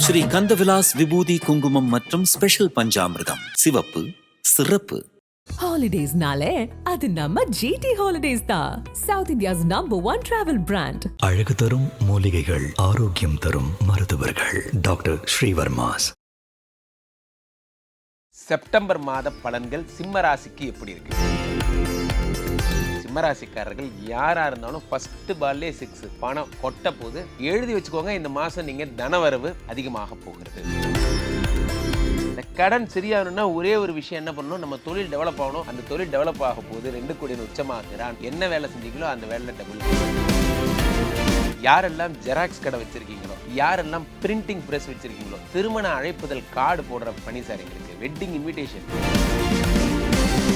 ஸ்ரீ கந்தவிலாஸ் விபூதி குங்குமம் மற்றும் ஸ்பெஷல் பஞ்சாமிர்தம். சிவப்பு சிறப்பு. ஹாலிடேஸ்னாலே அது நம்ம ஜிடி ஹாலிடேஸ் தான் south India's number one travel brand அழகு தரும் மூலிகைகள் ஆரோக்கியம் தரும் மருத்துவர்கள். டாக்டர் ஸ்ரீவர்மாஸ். செப்டம்பர் மாத பலன்கள் சிம்ம ராசிக்கு எப்படி இருக்கு? சிம்மராசிக்காரர்கள் யாராக இருந்தாலும் ஃபஸ்ட்டு பால்லே சிக்ஸ் பணம் கொட்ட போது எழுதி வச்சுக்கோங்க இந்த மாதம் நீங்கள் தனவரவு அதிகமாக போகிறது. இந்த கடன் சரியாகணும்னா ஒரே ஒரு விஷயம் என்ன பண்ணணும்? நம்ம தொழில் டெவலப் ஆகணும். அந்த தொழில் டெவலப் ஆக போது ரெண்டு கோடியின் உச்சமாகிறான் என்ன வேலை செஞ்சீங்களோ அந்த வேலை டபுள் யாரெல்லாம் ஜெராக்ஸ் கடை வச்சிருக்கீங்களோ யாரெல்லாம் பிரிண்டிங் ப்ரெஸ் வச்சிருக்கீங்களோ திருமண அழைப்புதல் கார்டு போடுற பணி சார் எங்களுக்கு. வெட்டிங் இன்விடேஷன்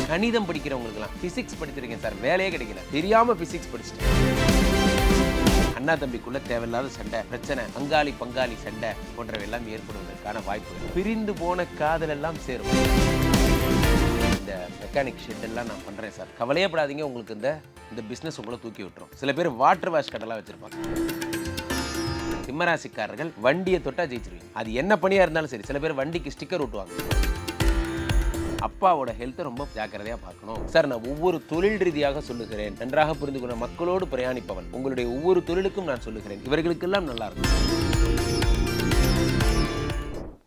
கணிதம் படிக்கிறவங்களுக்குலாம் பிசிக்ஸ் படித்திருக்கேன் சார். வேலையே கிடைக்கல. தெரியாம பிசிக்ஸ் படிச்சிட்டேன். அண்ணா தம்பிக்குள்ள தேவையில்லாத சண்டை பிரச்சனை பங்காளி பங்காளி சண்டை போன்றவையெல்லாம் ஏற்படுவதற்கான வாய்ப்புகள். பிரிந்து போன காதல் எல்லாம் சேரும். இந்த மெக்கானிக் ஷெட் எல்லாம் நான் பண்றேன் சார். கவலையே படாதீங்க. உங்களுக்கு இந்த இந்த பிஸ்னஸ் உங்களை தூக்கி விட்டுரும். சில பேர் வாட்டர் வாஷ் கடைலாம் வச்சிருப்பாங்க. சிம்மராசிக்காரர்கள் வண்டியை தொட்டா ஜெயிச்சிருவீங்க. அது என்ன பணியா இருந்தாலும் சரி. சில பேர் வண்டிக்கு ஸ்டிக்கர் ஒட்டுவாங்க. அப்பாவோட ஹெல்த்தை ரொம்ப ஜாக்கிரதையா பார்க்கணும். சார் நான் ஒவ்வொரு தொழில் ரீதியாக சொல்லுகிறேன். நன்றாக புரிந்து கொண்ட மக்களோடு பிரயாணிப்பவன். உங்களுடைய ஒவ்வொரு தொழிலுக்கும் நான் சொல்லுகிறேன். இவர்களுக்கெல்லாம் நல்லா இருக்கும்.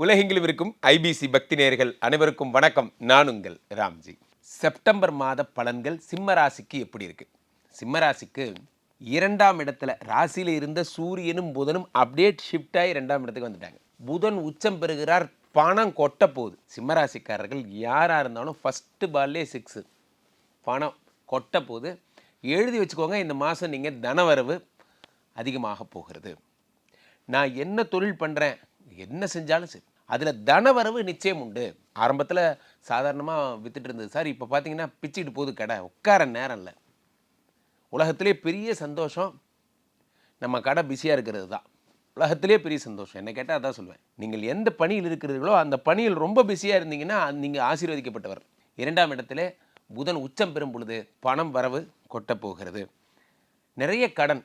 உலகெங்கிலும் இருக்கும் ஐபிசி பக்தி நேயர்கள் அனைவருக்கும் வணக்கம். நான் உங்கள் ராம்ஜி. செப்டம்பர் மாத பலன்கள் சிம்ம ராசிக்கு எப்படி இருக்கு? சிம்ம ராசிக்கு இரண்டாம் இடத்துல ராசியில இருந்த சூரியனும் புதனும் அப்டேட் ஷிஃப்ட் ஆகி இரண்டாம் இடத்துக்கு வந்துட்டாங்க. புதன் உச்சம் பெறுகிறார். பணம் கொட்ட போகுது. சிம்மராசிக்காரர்கள் யாராக இருந்தாலும் ஃபஸ்ட்டு பால்லே சிக்ஸு பணம் கொட்ட போது எழுதி வச்சுக்கோங்க இந்த மாதம் நீங்கள் தனவரவு அதிகமாக போகிறது. நான் என்ன தொழில் பண்ணுறேன் என்ன செஞ்சாலும் சரி அதில் தனவரவு நிச்சயம் உண்டு. ஆரம்பத்தில் சாதாரணமாக வித்துட்டு இருந்தது. சார் இப்போ பார்த்தீங்கன்னா பிச்சுக்கிட்டு போகுது கடை உட்கார நேரம் இல்லை. உலகத்திலே பெரிய சந்தோஷம் நம்ம கடை பிஸியாக இருக்கிறது தான். உலகத்திலே பெரிய சந்தோஷம். என்ன கேட்டால் அதான் சொல்லுவேன். நீங்கள் எந்த பணியில் இருக்கிறீர்களோ அந்த பணியில் ரொம்ப பிஸியாக இருந்தீங்கன்னா நீங்கள் ஆசீர்வதிக்கப்பட்டவர். இரண்டாம் இடத்துல புதன் உச்சம் பெறும் பொழுது பணம் வரவு கொட்டப் போகிறது. நிறைய கடன்.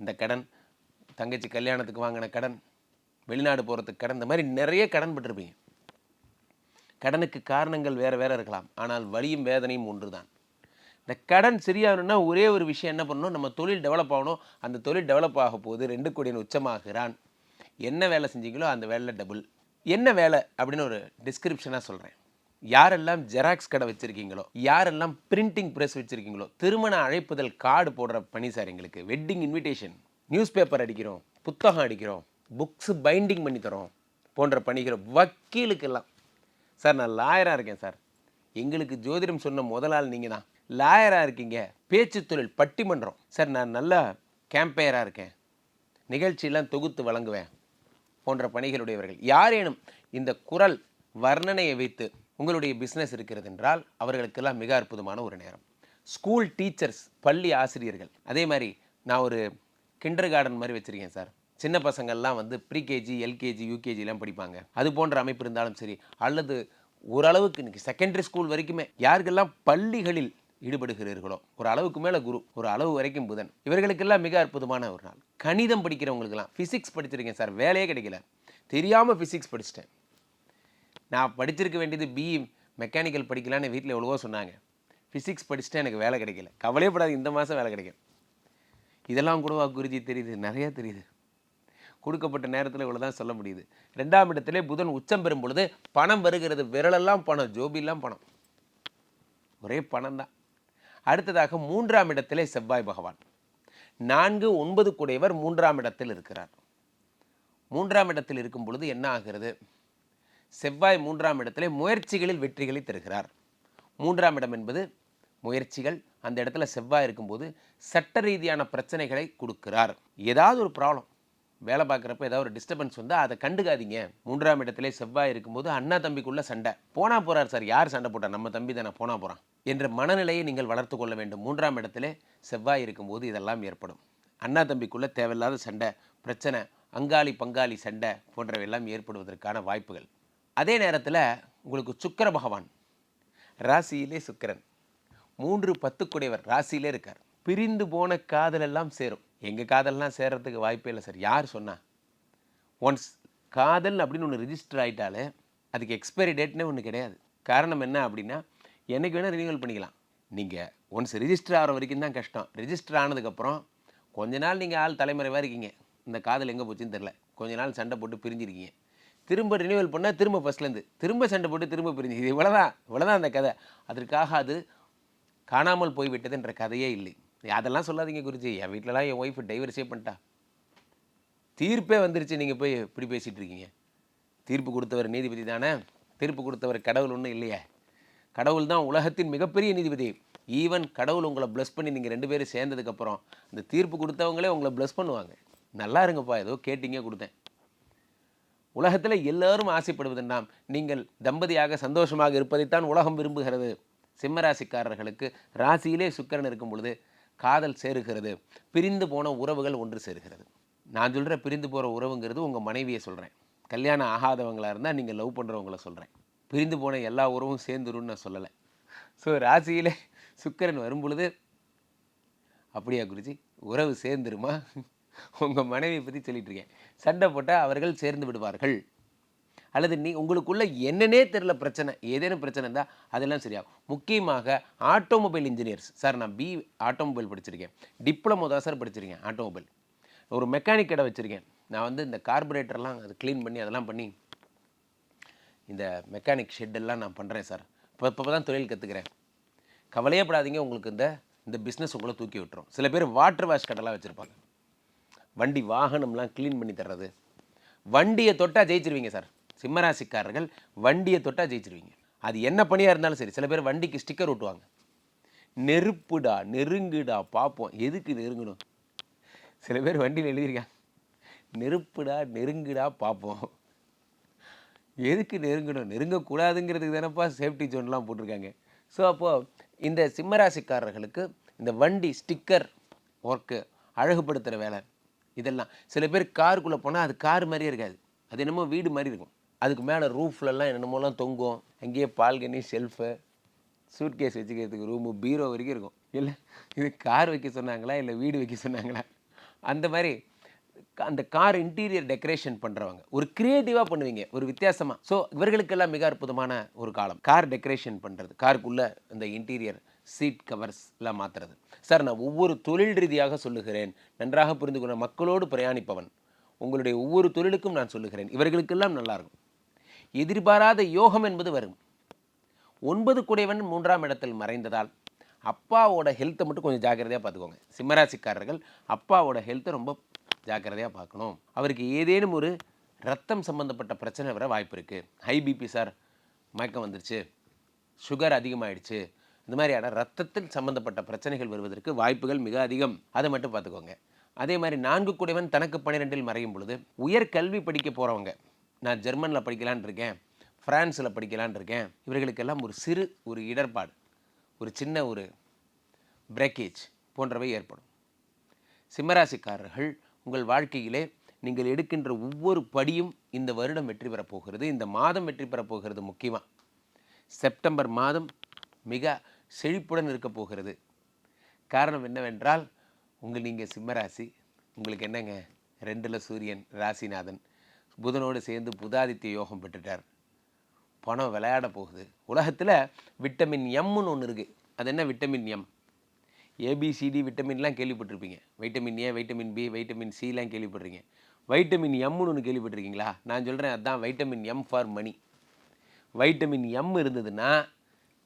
இந்த கடன் தங்கச்சி கல்யாணத்துக்கு வாங்கின கடன் வெளிநாடு போகிறதுக்கு கடன் இந்த மாதிரி நிறைய கடன் பட்டிருப்பீங்க. கடனுக்கு காரணங்கள் வேறு வேறு இருக்கலாம். ஆனால் வலியும் வேதனையும் ஒன்று தான் இந்த கடன் சரியாகணும்னா ஒரே ஒரு விஷயம் என்ன பண்ணணும்? நம்ம தொழில் டெவலப் ஆகணும். அந்த தொழில் டெவலப் ஆக போது ரெண்டு கோடியின் உச்சமாகிறான். என்ன வேலை செஞ்சீங்களோ அந்த வேலை டபுள் என்ன வேலை அப்படின்னு ஒரு டிஸ்கிரிப்ஷனாக சொல்கிறேன் யாரெல்லாம் ஜெராக்ஸ் கடை வச்சுருக்கீங்களோ யாரெல்லாம் பிரிண்டிங் ப்ரெஸ் வச்சுருக்கீங்களோ திருமண அழைப்புதல் கார்டு போடுற பணி சார் எங்களுக்கு. வெட்டிங் இன்விடேஷன் நியூஸ் பேப்பர் அடிக்கிறோம் புத்தகம் அடிக்கிறோம் புக்ஸு பைண்டிங் பண்ணி தரோம் போன்ற பணிகிற வக்கீலுக்கெல்லாம். சார் நான் லாயராக இருக்கேன் சார் எங்களுக்கு ஜோதிடம் சொன்ன முதலாள் நீங்கள் தான் லாயராக இருக்கீங்க. பேச்சு தொழில் பட்டிமன்றம். சார் நான் நல்ல கேம்பையராக இருக்கேன். நிகழ்ச்சியெல்லாம் தொகுத்து வழங்குவேன். போன்ற பணிகளுடையவர்கள் யாரேனும் இந்த குரல் வர்ணனையை வைத்து உங்களுடைய பிஸ்னஸ் இருக்கிறது என்றால் அவர்களுக்கெல்லாம் மிக அற்புதமான ஒரு நேரம். ஸ்கூல் டீச்சர்ஸ் பள்ளி ஆசிரியர்கள். அதே மாதிரி நான் ஒரு கிண்டர் கார்டன் மாதிரி வச்சுருக்கேன் சார். சின்ன பசங்கள்லாம் வந்து ப்ரீகேஜி எல்கேஜி யூகேஜிலாம் படிப்பாங்க. அது போன்ற அமைப்பு இருந்தாலும் சரி அல்லது ஓரளவுக்கு இன்றைக்கி செகண்டரி ஸ்கூல் வரைக்குமே யாருக்கெல்லாம் பள்ளிகளில் ஈடுபடுகிறீர்களோ? ஒரு அளவுக்கு மேலே குரு ஒரு அளவு வரைக்கும் புதன். இவர்களுக்கெல்லாம் மிக அற்புதமான ஒரு நாள். கணிதம் படிக்கிறவங்களுக்கெல்லாம் ஃபிசிக்ஸ் படிச்சிருக்கேன் சார் வேலையே கிடைக்கல. தெரியாமல் ஃபிசிக்ஸ் படிச்சிட்டேன். நான் படிச்சிருக்க வேண்டியது பிஇ மெக்கானிக்கல் படிக்கலான்னு வீட்டில் எவ்வளவோ சொன்னாங்க. ஃபிசிக்ஸ் படிச்சுட்டு எனக்கு வேலை கிடைக்கல. கவலையப்படாது இந்த மாதம் வேலை கிடைக்கும் இதெல்லாம் கூடவா குருஜி தெரியுது? நிறையா தெரியுது. கொடுக்கப்பட்ட நேரத்தில் இவ்வளோ தான் சொல்ல முடியுது. ரெண்டாம் இடத்திலே புதன் உச்சம் பெறும் பொழுது பணம் வருகிறது. விரலெல்லாம் பணம் ஜோபிலாம் பணம். ஒரே பணம் தான் அடுத்ததாக மூன்றாம் இடத்திலே செவ்வாய் பகவான். நான்கு ஒன்பது கூடையவர் மூன்றாம் இடத்தில் இருக்கிறார். மூன்றாம் இடத்தில் இருக்கும் பொழுது என்ன ஆகிறது? செவ்வாய் மூன்றாம் இடத்திலே முயற்சிகளில் வெற்றிகளை தருகிறார். மூன்றாம் இடம் என்பது முயற்சிகள். அந்த இடத்துல செவ்வாய் இருக்கும்போது சட்ட ரீதியான பிரச்சனைகளை கொடுக்கிறார். ஏதாவது ஒரு ப்ராப்ளம் வேலை பார்க்குறப்ப ஏதாவது ஒரு டிஸ்டர்பன்ஸ் வந்து அதை கண்டுக்காதீங்க. மூன்றாம் இடத்திலே செவ்வாய் இருக்கும்போது அண்ணா தம்பிக்குள்ளே சண்டை. போனால் போகிறார் சார் யார் சண்டை போட்டால் நம்ம தம்பி தானே போனால் போகிறான் என்ற மனநிலையை நீங்கள் வளர்த்து கொள்ள வேண்டும். மூன்றாம் இடத்துல செவ்வாய் இருக்கும்போது இதெல்லாம் ஏற்படும். அண்ணா தம்பிக்குள்ளே தேவையில்லாத சண்டை பிரச்சனை அங்காளி பங்காளி சண்டை போன்றவையெல்லாம் ஏற்படுவதற்கான வாய்ப்புகள். அதே நேரத்தில் உங்களுக்கு சுக்கிர பகவான். ராசியிலே சுக்கிரன். மூன்று பத்துக்குடையவர் ராசியிலே இருக்கார். பிரிந்து போன காதல் எல்லாம் சேரும். எங்கள் காதல்லாம் சேர்றதுக்கு வாய்ப்பே இல்லை சார். யார் சொன்னா? ஒன்ஸ் காதல் அப்படின்னு ஒன்று ரிஜிஸ்டர் ஆகிட்டாலே அதுக்கு எக்ஸ்பைரி டேட்னே ஒன்று கிடையாது. காரணம் என்ன அப்படின்னா என்றைக்கு வேணால் ரினியூவல் பண்ணிக்கலாம். நீங்கள் ஒன்ஸ் ரிஜிஸ்டர் ஆகிற வரைக்கும் தான் கஷ்டம். ரிஜிஸ்டர் ஆனதுக்கப்புறம் கொஞ்ச நாள் நீங்கள் ஆள் தலைமுறைவாக இருக்கீங்க. இந்த காதல் எங்கே போச்சுன்னு தெரில கொஞ்ச நாள் சண்டை போட்டு பிரிஞ்சிருக்கீங்க. திரும்ப ரினியூவல் பண்ணால் திரும்ப ஃபஸ்ட்லேருந்து திரும்ப சண்டை போட்டு திரும்ப பிரிஞ்சு இது இவ்வளோதான் இவ்வளோதான் அந்த கதை. அதற்காக அது காணாமல் போய்விட்டதுன்ற கதையே இல்லை. அதெல்லாம் சொல்லாதீங்க குருஜி. என் வீட்டிலலாம் என் ஒய்ஃப் டைவர்ஸே பண்ணிட்டா. தீர்ப்பே வந்துருச்சு. நீங்கள் போய் இப்படி பேசிகிட்டு இருக்கீங்க. தீர்ப்பு கொடுத்தவர் நீதிபதி தானே? தீர்ப்பு கொடுத்தவர் கடவுள் ஒன்றும் இல்லையே. கடவுள் தான் உலகத்தின் மிகப்பெரிய நீதிபதி. ஈவன் கடவுள் உங்களை ப்ளஸ் பண்ணி நீங்கள் ரெண்டு பேரும் சேர்ந்ததுக்கப்புறம் அந்த தீர்ப்பு கொடுத்தவங்களே உங்களை ப்ளஸ் பண்ணுவாங்க. நல்லா இருங்கப்பா. ஏதோ கேட்டிங்க கொடுத்தேன். உலகத்தில் எல்லோரும் ஆசைப்படுவது நீங்கள் தம்பதியாக சந்தோஷமாக இருப்பதைத்தான் உலகம் விரும்புகிறது. சிம்மராசிக்காரர்களுக்கு ராசியிலே சுக்கரன் இருக்கும் பொழுது காதல் சேருகிறது பிரிந்து போன உறவுகள் ஒன்று சேருகிறது. நான் சொல்கிற பிரிந்து போகிற உறவுங்கிறது உங்கள் மனைவியை சொல்கிறேன் கல்யாணம் ஆகாதவங்களாக இருந்தால் நீங்கள் லவ் பண்ணுறவங்கள சொல்கிறேன் பிரிந்து போன எல்லா உறவும் சேர்ந்துருன்னு நான் சொல்லலை. ஸோ ராசியில் சுக்கரன் வரும் பொழுது அப்படியா குருஜி உறவு சேர்ந்துருமா? உங்கள் மனைவியை பற்றி சொல்லிட்டு இருக்கேன். சண்டை போட்டால் அவர்கள் சேர்ந்து விடுவார்கள். அல்லது நீ உங்களுக்குள்ள என்னன்னே தெரில பிரச்சனை ஏதேனும் பிரச்சனை இருந்தால் அதெல்லாம் சரியாகும். முக்கியமாக ஆட்டோமொபைல் இன்ஜினியர்ஸ். சார் நான் பி ஆட்டோமொபைல் படிச்சிருக்கேன். டிப்ளமோ தான் சார் படிச்சிருக்கேன் ஆட்டோமொபைல். ஒரு மெக்கானிக் கடை வச்சுருக்கேன். நான் வந்து இந்த கார்பரேட்டர்லாம் அது க்ளீன் பண்ணி அதெல்லாம் பண்ணி இந்த மெக்கானிக் ஷெட்டெல்லாம் நான் பண்ணுறேன் சார். இப்போ இப்போ தான் தொழில் கற்றுக்கிறேன் கவலையே படாதீங்க உங்களுக்கு இந்த இந்த பிஸ்னஸ் உங்களை தூக்கி விட்டுரும். சில பேர் வாட்டர் வாஷ் கடைலாம் வச்சுருப்பாங்க. வண்டி வாகனம்லாம் க்ளீன் பண்ணி தர்றது. வண்டியை தொட்டால் ஜெயிச்சிருவீங்க சார். சிம்மராசிக்காரர்கள் வண்டியை தொட்டால் ஜெயிச்சிருவீங்க. அது என்ன பணியாக இருந்தாலும் சரி சில பேர் வண்டிக்கு ஸ்டிக்கர் ஒட்டுவாங்க. நெருப்புடா நெருங்குடா பார்ப்போம் எதுக்கு நெருங்கணும்? சில பேர் வண்டியில் எழுதியிருக்காங்க. நெருப்புடா நெருங்குடா பார்ப்போம் எதுக்கு நெருங்கணும்? நெருங்கக்கூடாதுங்கிறதுக்கு தானேப்பா சேஃப்டி ஜோன்லாம் போட்டிருக்காங்க. ஸோ அப்போது இந்த சிம்மராசிக்காரர்களுக்கு இந்த வண்டி ஸ்டிக்கர் ஒர்க்கு அழகுபடுத்துகிற வேலை இதெல்லாம். சில பேர் காருக்குள்ளே போனால் அது கார் மாதிரியே இருக்காது. அது என்னமோ வீடு மாதிரி இருக்கும். அதுக்கு மேலே ரூஃப்லலாம் என்னென்னமோலாம் தொங்கும். அங்கேயே பால்கனி ஷெல்ஃபு சூட்கேஸ் வச்சுக்கிறதுக்கு ரூமு பீரோ வரைக்கும் இருக்கும். இல்லை இது கார் வைக்க சொன்னாங்களா இல்லை வீடு வைக்க சொன்னாங்களா? அந்த மாதிரி க- அந்த கார் இன்டீரியர் டெக்கரேஷன் பண்ணுறவங்க ஒரு க்ரியேட்டிவாக பண்ணுவீங்க ஒரு வித்தியாசமாக ஸோ இவர்களுக்கெல்லாம் மிக அற்புதமான ஒரு காலம். கார் டெக்கரேஷன் பண்ணுறது காருக்குள்ளே அந்த இன்டீரியர் சீட் கவர்ஸ் எல்லாம் மாற்றுறது சார் நான் ஒவ்வொரு தொழில் ரீதியாக சொல்லுகிறேன். நன்றாக புரிந்து கொண்ட மக்களோடு பிரயாணிப்பவன். உங்களுடைய ஒவ்வொரு தொழிலுக்கும் நான் சொல்லுகிறேன். இவர்களுக்கெல்லாம் நல்லாயிருக்கும் எதிர்பாராத யோகம் என்பது வரும். ஒன்பது குடைவன் மூன்றாம் இடத்தில் மறைந்ததால் அப்பாவோட ஹெல்த்தை மட்டும் கொஞ்சம் ஜாக்கிரதையாக பார்த்துக்கோங்க. சிம்மராசிக்காரர்கள் அப்பாவோட ஹெல்த்தை ரொம்ப ஜாக்கிரதையாக பார்க்கணும். அவருக்கு ஏதேனும் ஒரு ரத்தம் சம்மந்தப்பட்ட பிரச்சனை வர வாய்ப்பு இருக்குது ஹை பிபி சார் மயக்கம் வந்துருச்சு. சுகர் அதிகமாகிடுச்சு இந்த மாதிரியான ரத்தத்தில் சம்மந்தப்பட்ட பிரச்சனைகள் வருவதற்கு வாய்ப்புகள் மிக அதிகம். அதை மட்டும் பார்த்துக்கோங்க. அதே மாதிரி நான்கு குடைவன் தனக்கு பன்னிரெண்டில் மறையும் பொழுது உயர் கல்வி படிக்க போகிறவங்க நான் ஜெர்மனில் படிக்கலான்னு இருக்கேன் ஃப்ரான்ஸில் படிக்கலான் இருக்கேன் இவர்களுக்கெல்லாம் ஒரு சிறு ஒரு இடர்பாடு ஒரு சின்ன ஒரு பிரேக்கேஜ் போன்றவை ஏற்படும். சிம்மராசிக்காரர்கள் உங்கள் வாழ்க்கையிலே நீங்கள் எடுக்கின்ற ஒவ்வொரு படியும் இந்த வருடம் வெற்றி பெறப் போகிறது. இந்த மாதம் வெற்றி பெறப் போகிறது முக்கியமாக செப்டம்பர் மாதம் மிக செழிப்புடன் இருக்கப் போகிறது. காரணம் என்னவென்றால் உங்கள் நீங்கள் சிம்மராசி உங்களுக்கு என்னங்க? ரெண்டில் சூரியன் ராசிநாதன். புதனோடு சேர்ந்து புதாதித்ய யோகம் பெற்றுட்டார். பணம் விளையாட போகுது. உலகத்தில் விட்டமின் எம்னு ஒன்று இருக்குது அது என்ன vitamin M A B C D விட்டமின்லாம் கேள்விப்பட்டிருப்பீங்க. Vitamin A vitamin B vitamin slam கேள்விப்படுறீங்க வைட்டமின் எம்னு ஒன்று கேள்விப்பட்டிருக்கீங்களா? நான் சொல்கிறேன் அதுதான் vitamin M for money vitamin M இருந்ததுன்னா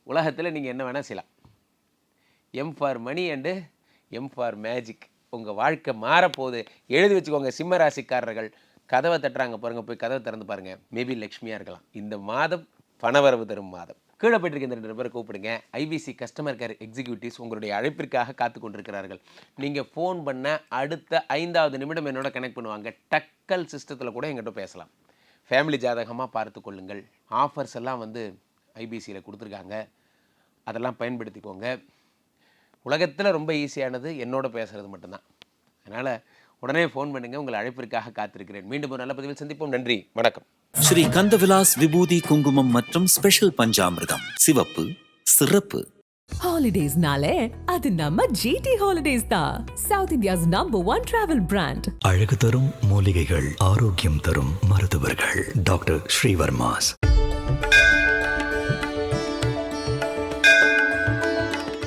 உலகத்தில் நீங்கள் என்ன வேணால் செய்யலாம். M for money and M for magic உங்கள் வாழ்க்கை மாறப்போகுது. எழுதி வச்சுக்கோங்க சிம்ம ராசிக்காரர்கள். கதவை தட்டுறாங்க பாருங்க போய் கதவை திறந்து பாருங்க. மேபி லக்ஷ்மியாக இருக்கலாம். இந்த மாதம் பணவரவு தரும் மாதம். கீழே போயிட்டு இந்த ரெண்டு பேரை கூப்பிடுங்க. ஐபிசி கஸ்டமர் கேர் எக்ஸிக்யூட்டிவ்ஸ் உங்களுடைய அழைப்பிற்காக காத்து கொண்டிருக்கிறார்கள். நீங்கள் ஃபோன் பண்ண அடுத்த ஐந்தாவது நிமிடம் என்னோட கனெக்ட் பண்ணுவாங்க. டக்கல் சிஸ்டத்தில் கூட எங்கிட்ட பேசலாம். ஃபேமிலி ஜாதகமாக பார்த்து கொள்ளுங்கள். ஆஃபர்ஸ் எல்லாம் வந்து ஐபிசியில் கொடுத்துருக்காங்க. அதெல்லாம் பயன்படுத்திக்கோங்க. உலகத்தில் ரொம்ப ஈஸியானது என்னோட பேசுகிறது மட்டும்தான். அதனால் உடனே ஃபோன் பண்ணுங்க உங்கள் அழைப்பிற்காக காத்திருக்கிறேன். மீண்டும் ஒரு நல்ல பதிவில் சந்திப்போம். நன்றி வணக்கம். ஸ்ரீ கந்தவிலாஸ் விபூதி குங்குமம் மற்றும் ஸ்பெஷல் பஞ்சாமிர்தம். சிவப்பு சிறப்பு. ஹாலிடேஸ்னாலே அது நம்ம ஜிடி ஹாலிடேஸ் தான். South India's number one travel brand அழகு தரும் மூலிகைகள் ஆரோக்கியம் தரும் மருத்துவர்கள். டாக்டர் ஸ்ரீவர்மாஸ்.